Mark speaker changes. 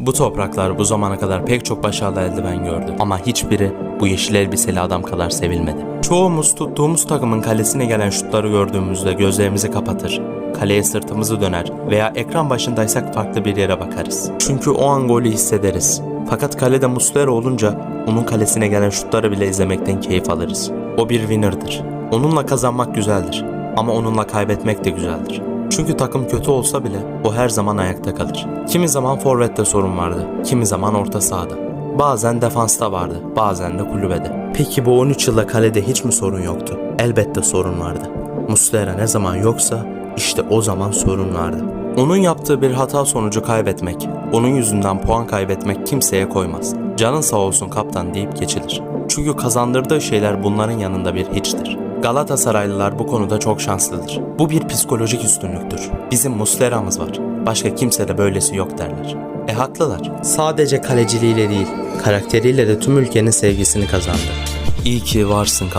Speaker 1: Bu topraklar bu zamana kadar pek çok başarılı eldiven gördü. Ama hiçbiri bu yeşil elbiseli adam kadar sevilmedi. Çoğumuz tuttuğumuz takımın kalesine gelen şutları gördüğümüzde gözlerimizi kapatır. Kaleye sırtımızı döner veya ekran başındaysak farklı bir yere bakarız. Çünkü o an golü hissederiz. Fakat kalede Muslera olunca onun kalesine gelen şutları bile izlemekten keyif alırız. O bir winner'dır. Onunla kazanmak güzeldir. Ama onunla kaybetmek de güzeldir. Çünkü takım kötü olsa bile o her zaman ayakta kalır. Kimi zaman forvette sorun vardı, kimi zaman orta sahada. Bazen defansta vardı, bazen de kulübede. Peki bu 13 yılda kalede hiç mi sorun yoktu? Elbette sorun vardı. Muslera ne zaman yoksa işte o zaman sorun vardı. Onun yaptığı bir hata sonucu kaybetmek, onun yüzünden puan kaybetmek kimseye koymaz. Canın sağ olsun kaptan deyip geçilir. Çünkü kazandırdığı şeyler bunların yanında bir hiçtir. Galatasaraylılar bu konuda çok şanslıdır. Bu bir psikolojik üstünlüktür. Bizim Muslera'mız var. Başka kimsede böylesi yok derler. E haklılar. Sadece kaleciliğiyle değil, karakteriyle de tüm ülkenin sevgisini kazandı. İyi ki varsın kaptan.